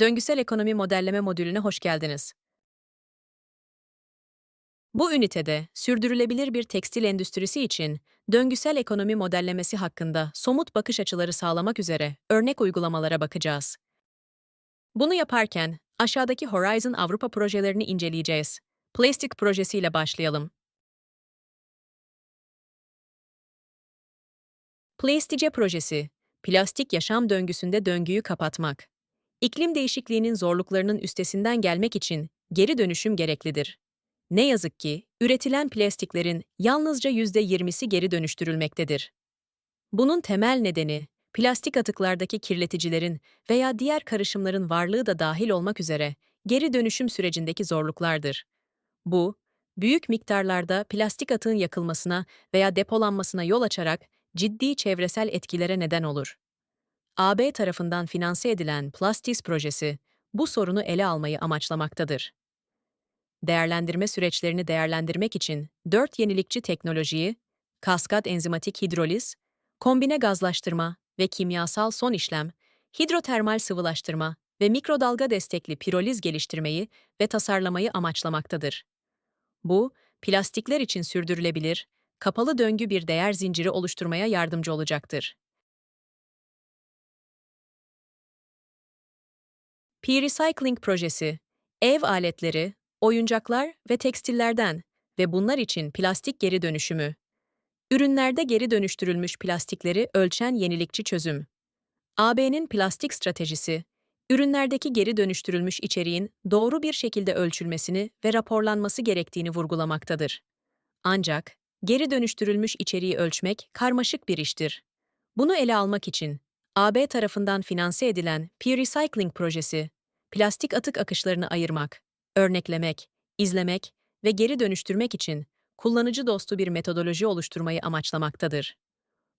Döngüsel Ekonomi Modelleme modülüne hoş geldiniz. Bu ünitede sürdürülebilir bir tekstil endüstrisi için döngüsel ekonomi modellemesi hakkında somut bakış açıları sağlamak üzere örnek uygulamalara bakacağız. Bunu yaparken aşağıdaki Horizon Avrupa projelerini inceleyeceğiz. Plastik projesiyle başlayalım. Plastice projesi, plastik yaşam döngüsünde döngüyü kapatmak. İklim değişikliğinin zorluklarının üstesinden gelmek için geri dönüşüm gereklidir. Ne yazık ki üretilen plastiklerin yalnızca %20'si geri dönüştürülmektedir. Bunun temel nedeni plastik atıklardaki kirleticilerin veya diğer karışımların varlığı da dahil olmak üzere geri dönüşüm sürecindeki zorluklardır. Bu, büyük miktarlarda plastik atığın yakılmasına veya depolanmasına yol açarak ciddi çevresel etkilere neden olur. AB tarafından finanse edilen Plastis projesi bu sorunu ele almayı amaçlamaktadır. Değerlendirme süreçlerini değerlendirmek için dört yenilikçi teknolojiyi, kaskat enzimatik hidroliz, kombine gazlaştırma ve kimyasal son işlem, hidrotermal sıvılaştırma ve mikrodalga destekli piroliz geliştirmeyi ve tasarlamayı amaçlamaktadır. Bu, plastikler için sürdürülebilir, kapalı döngü bir değer zinciri oluşturmaya yardımcı olacaktır. P-Recycling projesi, ev aletleri, oyuncaklar ve tekstillerden ve bunlar için plastik geri dönüşümü. Ürünlerde geri dönüştürülmüş plastikleri ölçen yenilikçi çözüm. AB'nin plastik stratejisi, ürünlerdeki geri dönüştürülmüş içeriğin doğru bir şekilde ölçülmesini ve raporlanması gerektiğini vurgulamaktadır. Ancak geri dönüştürülmüş içeriği ölçmek karmaşık bir iştir. Bunu ele almak için AB tarafından finanse edilen Peer Recycling projesi, plastik atık akışlarını ayırmak, örneklemek, izlemek ve geri dönüştürmek için kullanıcı dostu bir metodoloji oluşturmayı amaçlamaktadır.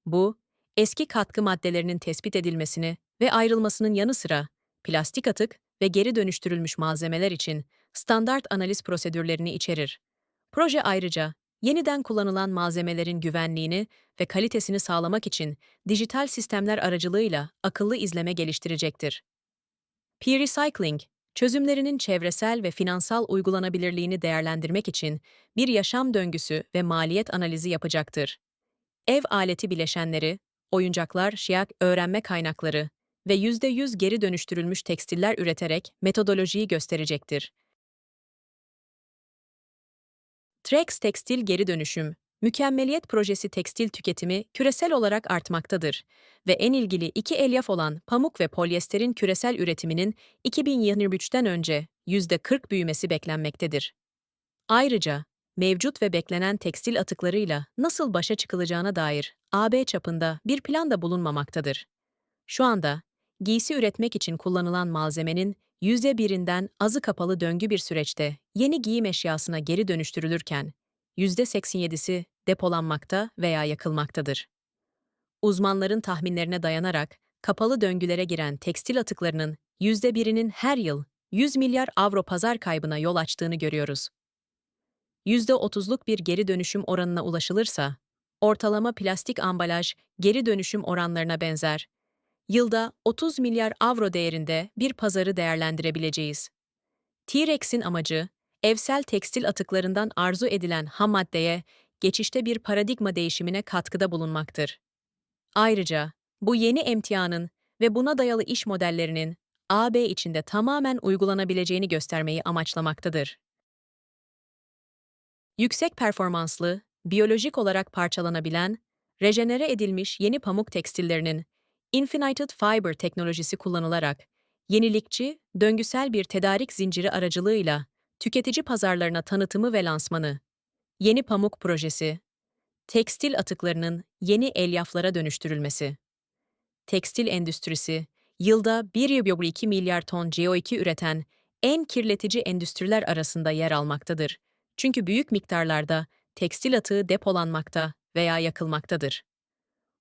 Bu, eski katkı maddelerinin tespit edilmesini ve ayrılmasının yanı sıra plastik atık ve geri dönüştürülmüş malzemeler için standart analiz prosedürlerini içerir. Proje ayrıca yeniden kullanılan malzemelerin güvenliğini ve kalitesini sağlamak için dijital sistemler aracılığıyla akıllı izleme geliştirecektir. Peer Recycling, çözümlerinin çevresel ve finansal uygulanabilirliğini değerlendirmek için bir yaşam döngüsü ve maliyet analizi yapacaktır. Ev aleti bileşenleri, oyuncaklar, şiyak öğrenme kaynakları ve %100 geri dönüştürülmüş tekstiller üreterek metodolojiyi gösterecektir. Trex Tekstil Geri Dönüşüm, Mükemmeliyet Projesi tekstil tüketimi küresel olarak artmaktadır ve en ilgili iki elyaf olan pamuk ve polyesterin küresel üretiminin 2023'ten önce %40 büyümesi beklenmektedir. Ayrıca, mevcut ve beklenen tekstil atıklarıyla nasıl başa çıkılacağına dair AB çapında bir plan da bulunmamaktadır. Şu anda, giysi üretmek için kullanılan malzemenin %1'inden azı kapalı döngü bir süreçte yeni giyim eşyasına geri dönüştürülürken, %87'si depolanmakta veya yakılmaktadır. Uzmanların tahminlerine dayanarak kapalı döngülere giren tekstil atıklarının %1'inin her yıl 100 milyar avro pazar kaybına yol açtığını görüyoruz. %30'luk bir geri dönüşüm oranına ulaşılırsa, ortalama plastik ambalaj geri dönüşüm oranlarına benzer. Yılda 30 milyar avro değerinde bir pazarı değerlendirebileceğiz. T-Rex'in amacı, evsel tekstil atıklarından arzu edilen ham maddeye, geçişte bir paradigma değişimine katkıda bulunmaktır. Ayrıca, bu yeni emtianın ve buna dayalı iş modellerinin AB içinde tamamen uygulanabileceğini göstermeyi amaçlamaktadır. Yüksek performanslı, biyolojik olarak parçalanabilen, rejenere edilmiş yeni pamuk tekstillerinin Infinited Fiber teknolojisi kullanılarak yenilikçi, döngüsel bir tedarik zinciri aracılığıyla tüketici pazarlarına tanıtımı ve lansmanı, yeni pamuk projesi, tekstil atıklarının yeni elyaflara dönüştürülmesi, tekstil endüstrisi, yılda 1,2 milyar ton CO2 üreten en kirletici endüstriler arasında yer almaktadır. Çünkü büyük miktarlarda tekstil atığı depolanmakta veya yakılmaktadır.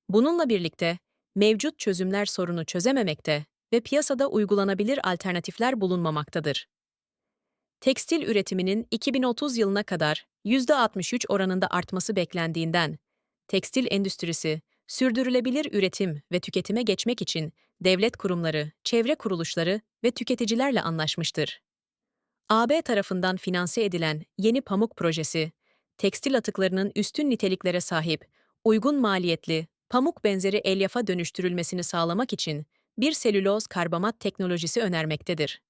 Bununla birlikte mevcut çözümler sorunu çözememekte ve piyasada uygulanabilir alternatifler bulunmamaktadır. Tekstil üretiminin 2030 yılına kadar %63 oranında artması beklendiğinden, tekstil endüstrisi sürdürülebilir üretim ve tüketime geçmek için devlet kurumları, çevre kuruluşları ve tüketicilerle anlaşmıştır. AB tarafından finanse edilen Yeni Pamuk Projesi, tekstil atıklarının üstün niteliklere sahip, uygun maliyetli, pamuk benzeri elyafa dönüştürülmesini sağlamak için bir selüloz karbamat teknolojisi önermektedir.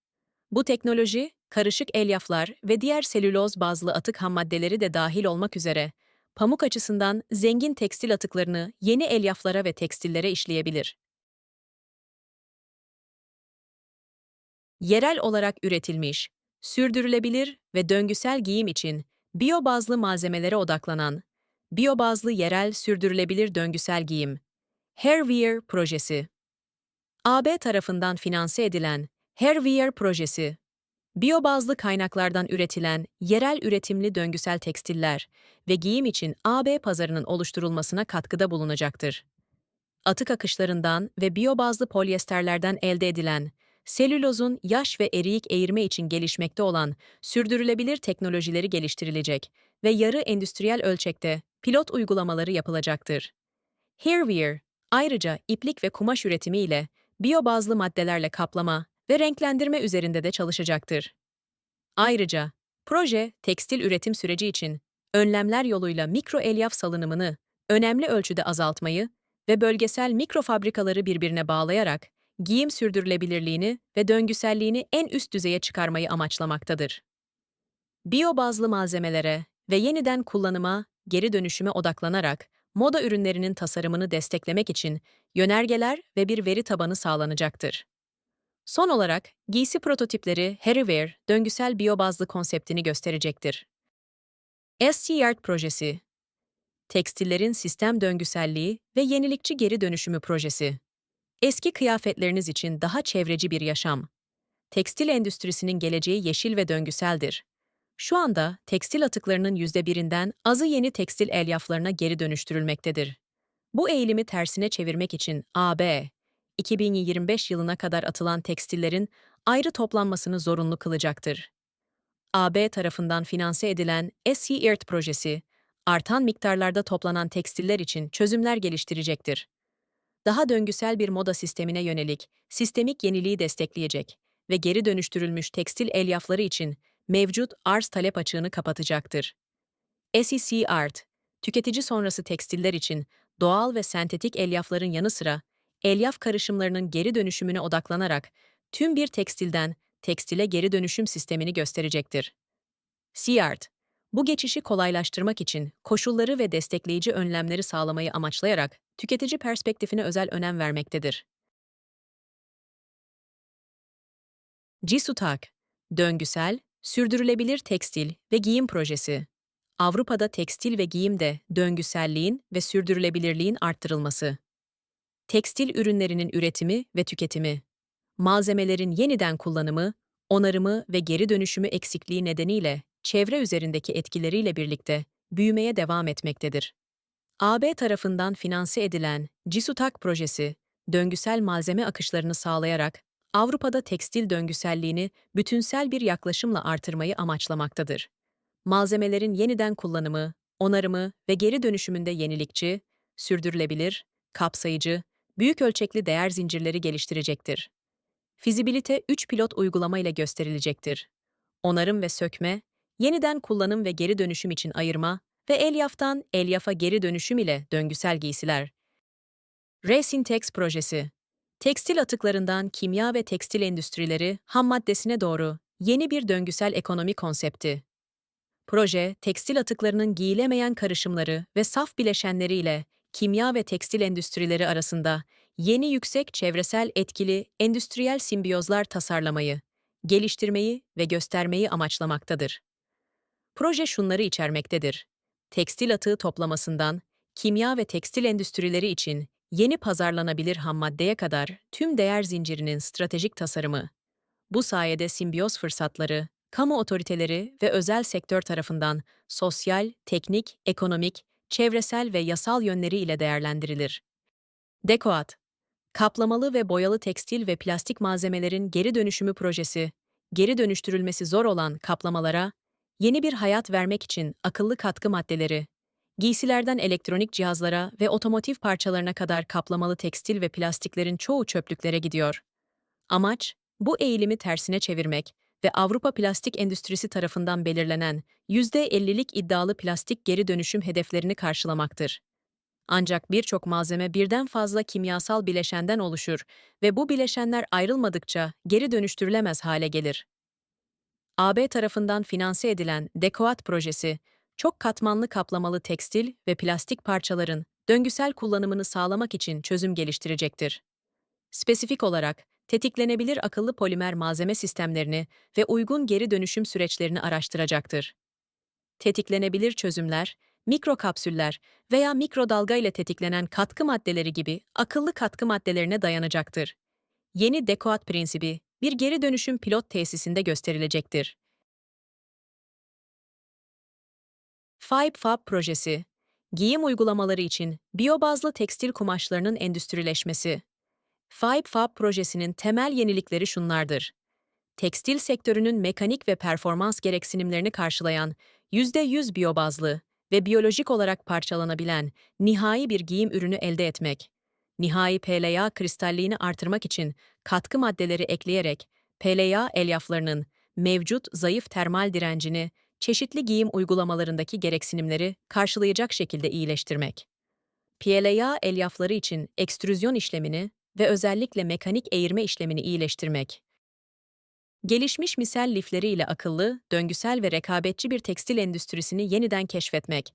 Bu teknoloji, karışık elyaflar ve diğer selüloz bazlı atık hammaddeleri de dahil olmak üzere, pamuk açısından zengin tekstil atıklarını yeni elyaflara ve tekstillere işleyebilir. Yerel olarak üretilmiş, sürdürülebilir ve döngüsel giyim için biyobazlı malzemelere odaklanan, biyobazlı yerel sürdürülebilir döngüsel giyim, Hairwear projesi. AB tarafından finanse edilen Hairwear projesi, biyobazlı kaynaklardan üretilen yerel üretimli döngüsel tekstiller ve giyim için AB pazarının oluşturulmasına katkıda bulunacaktır. Atık akışlarından ve biyobazlı polyesterlerden elde edilen selülozun yaş ve eriyik eğirme için gelişmekte olan sürdürülebilir teknolojileri geliştirilecek ve yarı endüstriyel ölçekte pilot uygulamaları yapılacaktır. Hairwear, ayrıca iplik ve kumaş üretimi ile biyobazlı maddelerle kaplama ve renklendirme üzerinde de çalışacaktır. Ayrıca, proje, tekstil üretim süreci için önlemler yoluyla mikro elyaf salınımını önemli ölçüde azaltmayı ve bölgesel mikrofabrikaları birbirine bağlayarak giyim sürdürülebilirliğini ve döngüselliğini en üst düzeye çıkarmayı amaçlamaktadır. Biyobazlı malzemelere ve yeniden kullanıma, geri dönüşüme odaklanarak moda ürünlerinin tasarımını desteklemek için yönergeler ve bir veri tabanı sağlanacaktır. Son olarak, giysi prototipleri Heriwear, döngüsel biyobazlı konseptini gösterecektir. SC Art projesi, Tekstillerin sistem döngüselliği ve yenilikçi geri dönüşümü projesi. Eski kıyafetleriniz için daha çevreci bir yaşam. Tekstil endüstrisinin geleceği yeşil ve döngüseldir. Şu anda tekstil atıklarının yüzde birinden azı yeni tekstil elyaflarına geri dönüştürülmektedir. Bu eğilimi tersine çevirmek için AB, 2025 yılına kadar atılan tekstillerin ayrı toplanmasını zorunlu kılacaktır. AB tarafından finanse edilen SC Earth projesi, artan miktarlarda toplanan tekstiller için çözümler geliştirecektir. Daha döngüsel bir moda sistemine yönelik, sistemik yeniliği destekleyecek ve geri dönüştürülmüş tekstil elyafları için mevcut arz-talep açığını kapatacaktır. SEC Art, tüketici sonrası tekstiller için doğal ve sentetik elyafların yanı sıra elyaf karışımlarının geri dönüşümüne odaklanarak tüm bir tekstilden tekstile geri dönüşüm sistemini gösterecektir. C-Art, bu geçişi kolaylaştırmak için koşulları ve destekleyici önlemleri sağlamayı amaçlayarak tüketici perspektifine özel önem vermektedir. Jisutak, döngüsel, sürdürülebilir tekstil ve giyim projesi. Avrupa'da tekstil ve giyimde döngüselliğin ve sürdürülebilirliğin arttırılması. Tekstil ürünlerinin üretimi ve tüketimi. Malzemelerin yeniden kullanımı, onarımı ve geri dönüşümü eksikliği nedeniyle çevre üzerindeki etkileriyle birlikte büyümeye devam etmektedir. AB tarafından finanse edilen Cisutak projesi, döngüsel malzeme akışlarını sağlayarak Avrupa'da tekstil döngüselliğini bütünsel bir yaklaşımla artırmayı amaçlamaktadır. Malzemelerin yeniden kullanımı, onarımı ve geri dönüşümünde yenilikçi, sürdürülebilir, kapsayıcı, büyük ölçekli değer zincirleri geliştirecektir. Fizibilite 3 pilot uygulama ile gösterilecektir. Onarım ve sökme, yeniden kullanım ve geri dönüşüm için ayırma ve elyaftan elyafa geri dönüşüm ile döngüsel giysiler. Resintex projesi Tekstil atıklarından kimya ve tekstil endüstrileri ham maddesine doğru yeni bir döngüsel ekonomi konsepti. Proje, tekstil atıklarının giyilemeyen karışımları ve saf bileşenleriyle kimya ve tekstil endüstrileri arasında yeni yüksek çevresel etkili endüstriyel simbiyozlar tasarlamayı, geliştirmeyi ve göstermeyi amaçlamaktadır. Proje şunları içermektedir. Tekstil atığı toplamasından, kimya ve tekstil endüstrileri için yeni pazarlanabilir hammaddeye kadar tüm değer zincirinin stratejik tasarımı. Bu sayede simbiyoz fırsatları, kamu otoriteleri ve özel sektör tarafından sosyal, teknik, ekonomik, çevresel ve yasal yönleri ile değerlendirilir. Dekoat, kaplamalı ve boyalı tekstil ve plastik malzemelerin geri dönüşümü projesi, geri dönüştürülmesi zor olan kaplamalara yeni bir hayat vermek için akıllı katkı maddeleri, Giysilerden elektronik cihazlara ve otomotiv parçalarına kadar kaplamalı tekstil ve plastiklerin çoğu çöplüklere gidiyor. Amaç, bu eğilimi tersine çevirmek ve Avrupa plastik endüstrisi tarafından belirlenen %50'lik iddialı plastik geri dönüşüm hedeflerini karşılamaktır. Ancak birçok malzeme birden fazla kimyasal bileşenden oluşur ve bu bileşenler ayrılmadıkça geri dönüştürülemez hale gelir. AB tarafından finanse edilen Decoat projesi, çok katmanlı kaplamalı tekstil ve plastik parçaların döngüsel kullanımını sağlamak için çözüm geliştirecektir. Spesifik olarak, tetiklenebilir akıllı polimer malzeme sistemlerini ve uygun geri dönüşüm süreçlerini araştıracaktır. Tetiklenebilir çözümler, mikrokapsüller veya mikrodalga ile tetiklenen katkı maddeleri gibi akıllı katkı maddelerine dayanacaktır. Yeni Decoat prensibi bir geri dönüşüm pilot tesisinde gösterilecektir. Fibe Fab projesi, giyim uygulamaları için biyobazlı tekstil kumaşlarının endüstrileşmesi. Fibe Fab projesinin temel yenilikleri şunlardır. Tekstil sektörünün mekanik ve performans gereksinimlerini karşılayan %100 biyobazlı ve biyolojik olarak parçalanabilen nihai bir giyim ürünü elde etmek. Nihai PLA kristalliğini artırmak için katkı maddeleri ekleyerek PLA elyaflarının mevcut zayıf termal direncini çeşitli giyim uygulamalarındaki gereksinimleri karşılayacak şekilde iyileştirmek. PLA elyafları için ekstrüzyon işlemini ve özellikle mekanik eğirme işlemini iyileştirmek. Gelişmiş misel lifleri ile akıllı, döngüsel ve rekabetçi bir tekstil endüstrisini yeniden keşfetmek.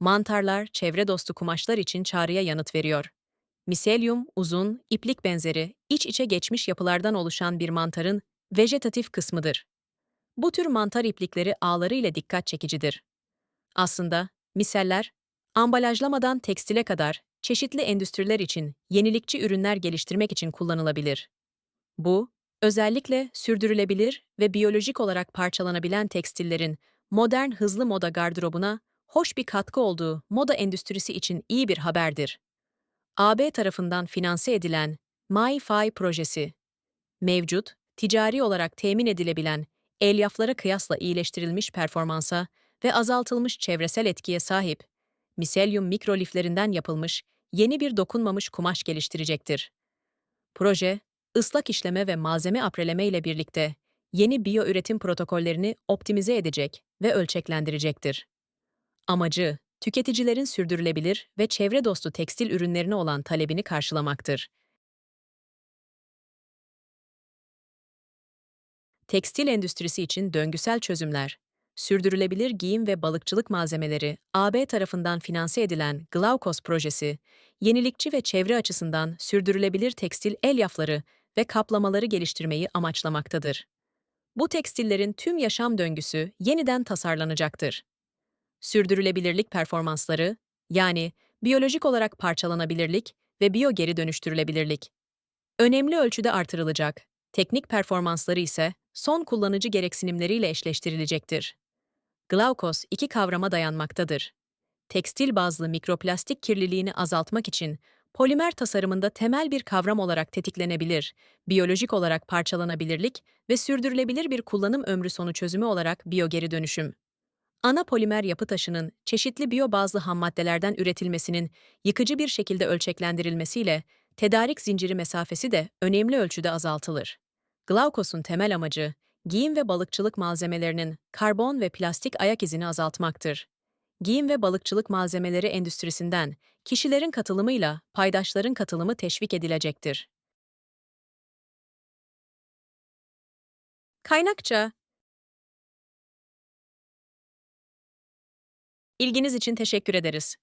Mantarlar, çevre dostu kumaşlar için çağrıya yanıt veriyor. Miselyum, uzun, iplik benzeri, iç içe geçmiş yapılardan oluşan bir mantarın vejetatif kısmıdır. Bu tür mantar iplikleri ağları ile dikkat çekicidir. Aslında miseller, ambalajlamadan tekstile kadar çeşitli endüstriler için yenilikçi ürünler geliştirmek için kullanılabilir. Bu, özellikle sürdürülebilir ve biyolojik olarak parçalanabilen tekstillerin modern hızlı moda gardırobuna hoş bir katkı olduğu moda endüstrisi için iyi bir haberdir. AB tarafından finanse edilen MyFi projesi, mevcut, ticari olarak temin edilebilen elyaflara kıyasla iyileştirilmiş performansa ve azaltılmış çevresel etkiye sahip, miselyum mikroliflerinden yapılmış yeni bir dokunmamış kumaş geliştirecektir. Proje, ıslak işleme ve malzeme apreleme ile birlikte yeni biyo üretim protokollerini optimize edecek ve ölçeklendirecektir. Amacı, tüketicilerin sürdürülebilir ve çevre dostu tekstil ürünlerine olan talebini karşılamaktır. Tekstil endüstrisi için döngüsel çözümler, sürdürülebilir giyim ve balıkçılık malzemeleri AB tarafından finanse edilen Glaukos projesi, yenilikçi ve çevre açısından sürdürülebilir tekstil elyafları ve kaplamaları geliştirmeyi amaçlamaktadır. Bu tekstillerin tüm yaşam döngüsü yeniden tasarlanacaktır. Sürdürülebilirlik performansları, yani biyolojik olarak parçalanabilirlik ve biyo geri dönüştürülebilirlik, önemli ölçüde artırılacak, teknik performansları ise son kullanıcı gereksinimleriyle eşleştirilecektir. Glaukos iki kavrama dayanmaktadır. Tekstil bazlı mikroplastik kirliliğini azaltmak için polimer tasarımında temel bir kavram olarak tetiklenebilir, biyolojik olarak parçalanabilirlik ve sürdürülebilir bir kullanım ömrü sonu çözümü olarak biyogeri dönüşüm. Ana polimer yapı taşının çeşitli biyo bazlı hammaddelerden üretilmesinin yıkıcı bir şekilde ölçeklendirilmesiyle tedarik zinciri mesafesi de önemli ölçüde azaltılır. Glaukos'un temel amacı, giyim ve balıkçılık malzemelerinin karbon ve plastik ayak izini azaltmaktır. Giyim ve balıkçılık malzemeleri endüstrisinden kişilerin katılımıyla paydaşların katılımı teşvik edilecektir. Kaynakça İlginiz için teşekkür ederiz.